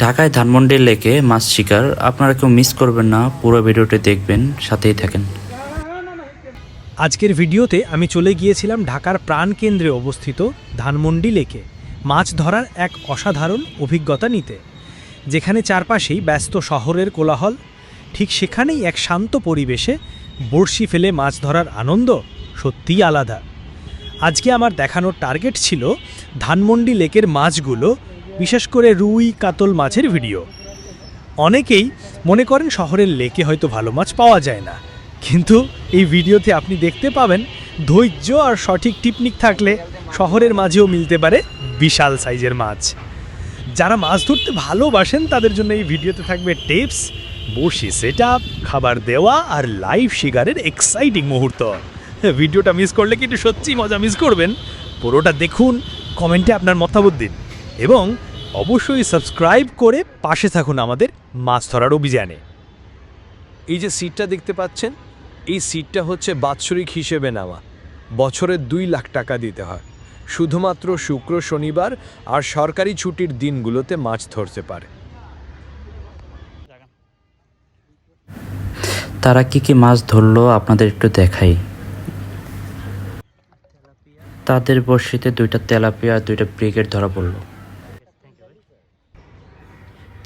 ঢাকায় ধানমন্ডি লেকে মাছ শিকার। আপনারা কেউ মিস করবেন না, পুরো ভিডিওটি দেখবেন, সাথেই থাকেন। আজকের ভিডিওতে আমি চলে গিয়েছিলাম ঢাকার প্রাণকেন্দ্রে অবস্থিত ধানমন্ডি লেকে মাছ ধরার এক অসাধারণ অভিজ্ঞতা নিতে। যেখানে চারপাশেই ব্যস্ত শহরের কোলাহল, ঠিক সেখানেই এক শান্ত পরিবেশে বড়শি ফেলে মাছ ধরার আনন্দ সত্যিই আলাদা। আজকে আমার দেখানোর টার্গেট ছিল ধানমন্ডি লেকের মাছগুলো বিশেষ করে রুই, কাতল মাছের ভিডিও। অনেকেই মনে করেন শহরের লেকে হয়তো ভালো মাছ পাওয়া যায় না। কিন্তু এই ভিডিওতে আপনি দেখতে পাবেন ধৈর্য আর সঠিক টিপনিক থাকলে শহরের মাঝেও মিলতে পারে বিশাল সাইজের মাছ। যারা মাছ ধরতে ভালোবাসেন, তাদের জন্য এই ভিডিওতে থাকবে টিপস বসি সেট খাবার দেওয়া আর লাইভ শিকারের এক্সাইটিং মুহূর্ত। ভিডিওটা মিস করলে কিন্তু সত্যিই মজা মিস করবেন? পুরোটা দেখুন, কমেন্টে আপনার মতামত দিন। এবং অবশ্যই সাবস্ক্রাইব করে পাশে থাকুন আমাদের মাছ ধরার অভিযানে। এই যে সিটটা দেখতে পাচ্ছেন, এই সিটটা হচ্ছে বাৎসরিক হিসেবে নেওয়া। বছরে দুই লাখ টাকা দিতে হয়। শুধুমাত্র শুক্র, শনিবার আর সরকারি ছুটির দিনগুলোতে মাছ ধরতে পারে। তারা কি কি মাছ ধরলো আপনাদের একটু দেখাই। তাদের বড়শিতে দুইটা তেলাপিয়া দুইটা ব্রিগেড ধরা পড়ল।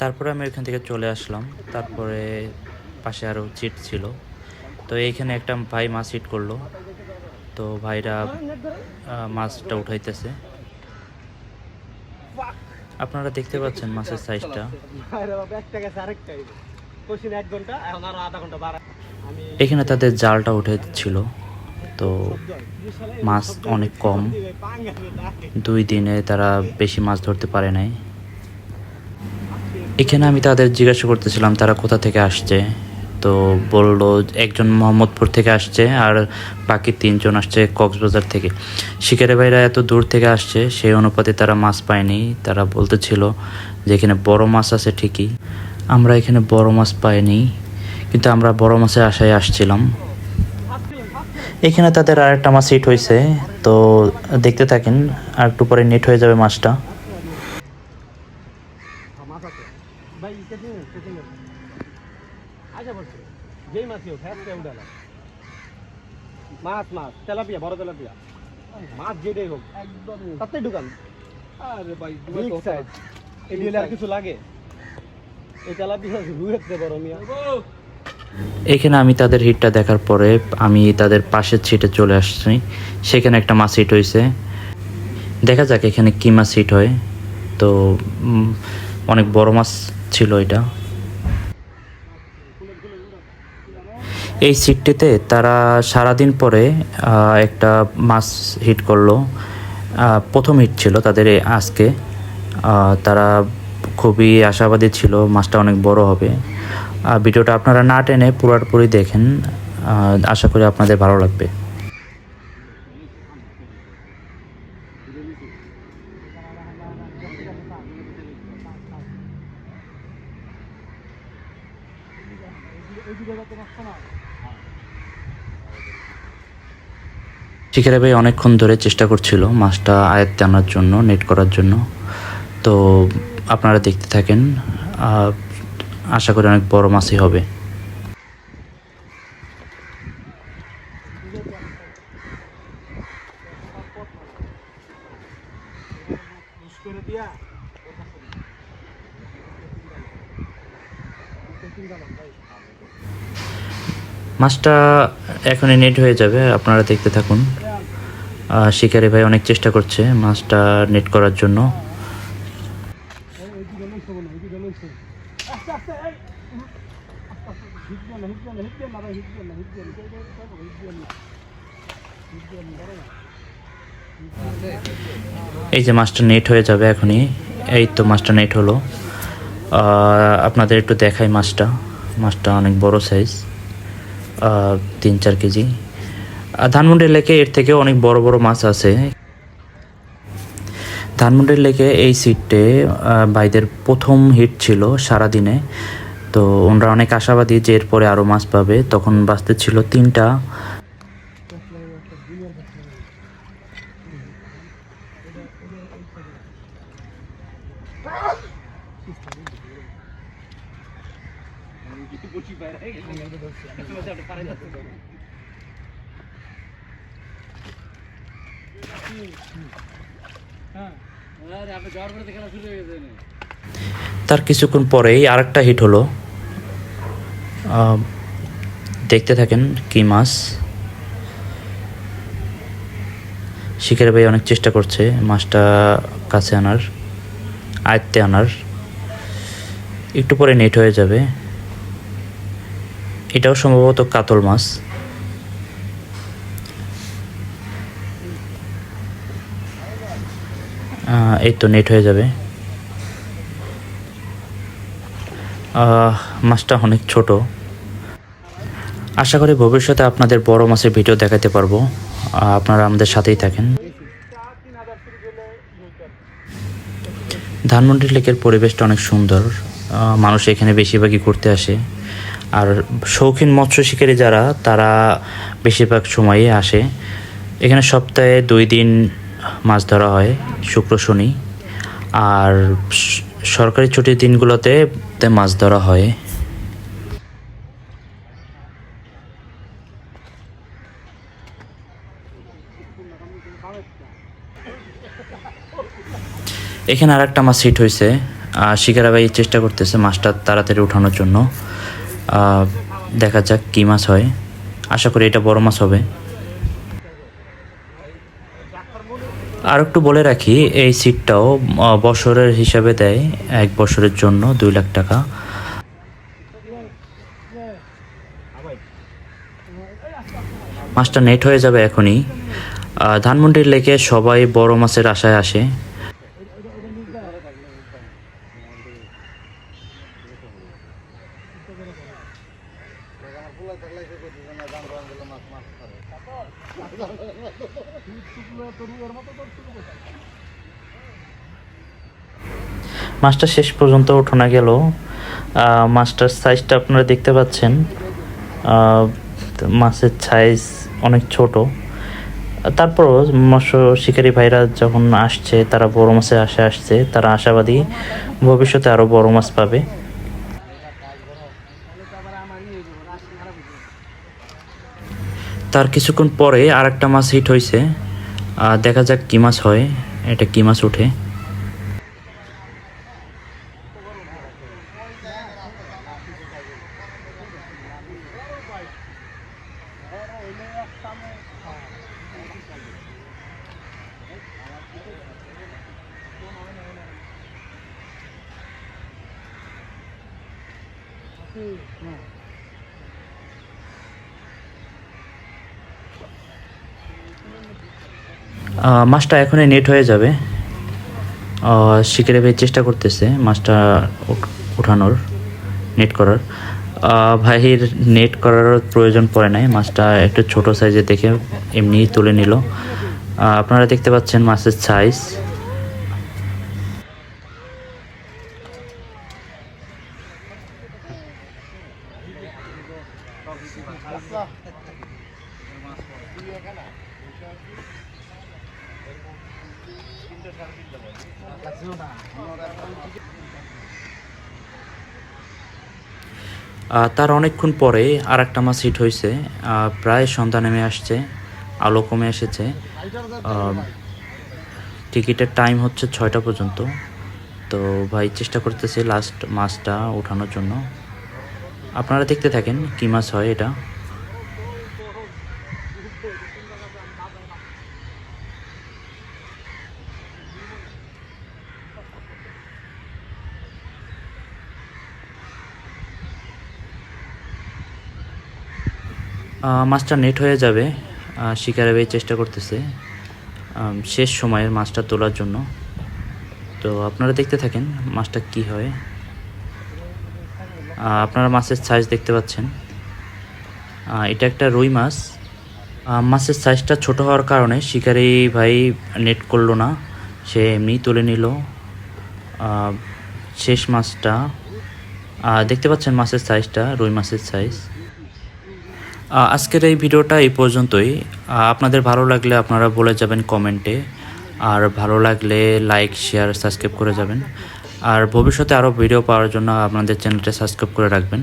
তারপরে আমি ওইখান থেকে চলে আসলাম। তারপরে পাশে আরও চিট ছিল। তো এইখানে একটা ভাই মাছ হিট করল। তো ভাইরা মাছটা উঠাইতেছে। আপনারা দেখতে পাচ্ছেন মাছের সাইজটা এখানে তাদের জালটা উঠেছিল তো মাছ অনেক কম। দুই দিনে তারা বেশি মাছ ধরতে পারে নাই। এখানে আমি তাদের জিজ্ঞাসা করতেছিলাম, তারা কোথা থেকে আসছে? তো বলল, একজন মোহাম্মদপুর থেকে আসছে আর বাকি তিনজন আসছে কক্সবাজার থেকে। শিকারে ভাইরা এত দূর থেকে আসছে, সেই অনুপাতে তারা মাছ পায়নি। তারা বলতেছিল যে এখানে বড় মাছ আছে ঠিকই, আমরা এখানে বড় মাছ পাইনি, কিন্তু আমরা বড় মাছের আশায় আসছিলাম। এখানে তাদের আরেকটা মাছ হিট হয়েছে তো দেখতে থাকেন, আর একটু পরে নেট হয়ে যাবে মাছটা। মাছ মাছ তেলাপিয়া বড় তেলাপিয়া। মাছ যেটাই হোক তাতে ঢুকান। আরে ভাই এই আর কিছু লাগে? এই তেলাপিয়া রুয়েতে বড় মিয়া। এখানে আমি তাদের হিটটা দেখার পরে আমি তাদের পাশের সিটে চলে আসছি। সেখানে একটা মাছ হিট হয়েছে দেখা যাক এখানে কী মাছ হিট হয়। তো অনেক বড় মাছ ছিল এটা। এই সিটটিতে তারা সারাদিন পরে একটা মাছ হিট করল। প্রথম হিট ছিল তাদের আজকে। তারা খুবই আশাবাদী ছিল মাছটা অনেক বড় হবে। ভিডিওটা আপনারা না টেনে পুরোপুরি দেখেন। আশা করি আপনাদের ভালো লাগবে। শিকারে ভাই অনেকক্ষণ ধরে চেষ্টা করছিল মাছটা আয়ত্তে আনার জন্য নেট করার জন্য। তো আপনারা দেখতে থাকেন আশা করি অনেক বড় মাছই হবে। মাছটা এখনই নেট হয়ে যাবে, আপনারা দেখতে থাকুন। শিকারি ভাই অনেক চেষ্টা করছে মাছটা নেট করার জন্য। এই যে মাছটা নেট হয়ে যাবে এখনই, এই তো মাছটা নেট হলো। আপনাদের একটু দেখাই মাছটা। মাছটা অনেক বড় সাইজ তিন চার কেজি। আর ধানমন্ডি লেকে এর থেকে অনেক বড় বড় মাছ আছে। ধানমন্ডির লেকে এই সিটে ভাইদের প্রথম হিট ছিল সারাদিনে। তো ওনারা অনেক আশাবাদী যে এরপরে আরও মাছ পাবে। তখন বাঁচতে ছিল তিনটা তার কিছুক্ষণ পরেই আরেকটা হিট হলো। দেখতে থাকেন কি মাছ। শিকারি ভাই অনেক চেষ্টা করছে মাছটা কাছে আনার, আয়ত্তে আনার। একটু পরে নেট হয়ে যাবে। এটাও সম্ভবত কাতল মাছ। এই তো নেট হয়ে যাবে। মাছটা অনেক ছোট। আশা করি ভবিষ্যতে আপনাদের বড় মাছের ভিডিও দেখাতে পারব। আপনারা আমাদের সাথেই থাকেন। ধানমন্ডি লেকের পরিবেশটা অনেক সুন্দর। মানুষ এখানে বেশিরভাগই ঘুরতে আসে। আর শৌখিন মৎস্য শিকারী যারা, তারা বেশিরভাগ সময়ই আসে। এখানে সপ্তাহে দুই দিন মাছ ধরা হয়, শুক্র, শনি। আর সরকারি ছুটির দিনগুলোতে মাছ ধরা হয়। এখানে আর একটা মাছ হিট হয়েছে। শিকারা ভাই চেষ্টা করতেছে মাছটা তাড়াতাড়ি উঠানোর জন্য। দেখা যাক কী মাছ হয়। আশা করি এটা বড় মাছ হবে। আর একটু বলে রাখি, এই সিটটাও বছরের হিসাবে দেয় এক বছরের জন্য দুই লাখ টাকা। মাছটা নেট হয়ে যাবে এখনই। ধানমন্ডির লেকে সবাই বড় মাছের আশায় আসে। মাছটা শেষ পর্যন্ত ওঠানো গেল। মাছটার সাইজটা আপনারা দেখতে পাচ্ছেন। মাছের সাইজ অনেক ছোট। তারপরও মৎস্য শিকারী ভাইরা যখন আসছে, তারা বড় মাছে আসে আসছে, তারা আশাবাদী ভবিষ্যতে আরও বড় মাছ পাবে। তার কিছুক্ষণ পরে আরেকটা মাছ হিট হয়েছে দেখা যাক কী মাছ হয়, এটা কী মাছ ওঠে। মাছটা এখনই নেট হয়ে যাবে। শিকারি ভাই চেষ্টা করতেছে মাছটা উঠ- উঠানোর নেট করার। ভাইয়ের নেট করার প্রয়োজন পড়ে নাই। মাছটা একটু ছোট সাইজে দেখে এমনি তুলে নিল। আপনারা দেখতে পাচ্ছেন মাছের সাইজ তার অনেকক্ষণ পরে আর একটা মাছ হিট হয়েছে। প্রায় সন্ধ্যা নেমে আসছে, আলো কমে এসেছে। টিকিটের টাইম হচ্ছে ছয়টা পর্যন্ত। তো ভাই, চেষ্টা করতেছি লাস্ট মাছটা ওঠানোর জন্য। আপনারা দেখতে থাকেন কী মাছ হয় এটা। মাছটা নেট হয়ে যাবে শিকারে ভাই চেষ্টা করতেছে। শেষ সময়ের মাছটা তোলার জন্য। তো আপনারা দেখতে থাকেন মাছটা কি হয়। আপনারা মাছের সাইজ দেখতে পাচ্ছেন। এটা একটা রুই মাছ। মাছের সাইজটা ছোট হওয়ার কারণে শিকারি ভাই নেট করল না। সে এমনি তুলে নিল। শেষ মাছটা দেখতে পাচ্ছেন মাছের সাইজটা রুই মাছের সাইজ আজকের এই ভিডিওটা এই পর্যন্তই। আপনাদের ভালো লাগলে আপনারা বলে যাবেন কমেন্টে। আর ভালো লাগলে লাইক, শেয়ার, সাবস্ক্রাইব করে যাবেন। আর ভবিষ্যতে আরও ভিডিও পাওয়ার জন্য আপনাদের চ্যানেলটা সাবস্ক্রাইব করে রাখবেন।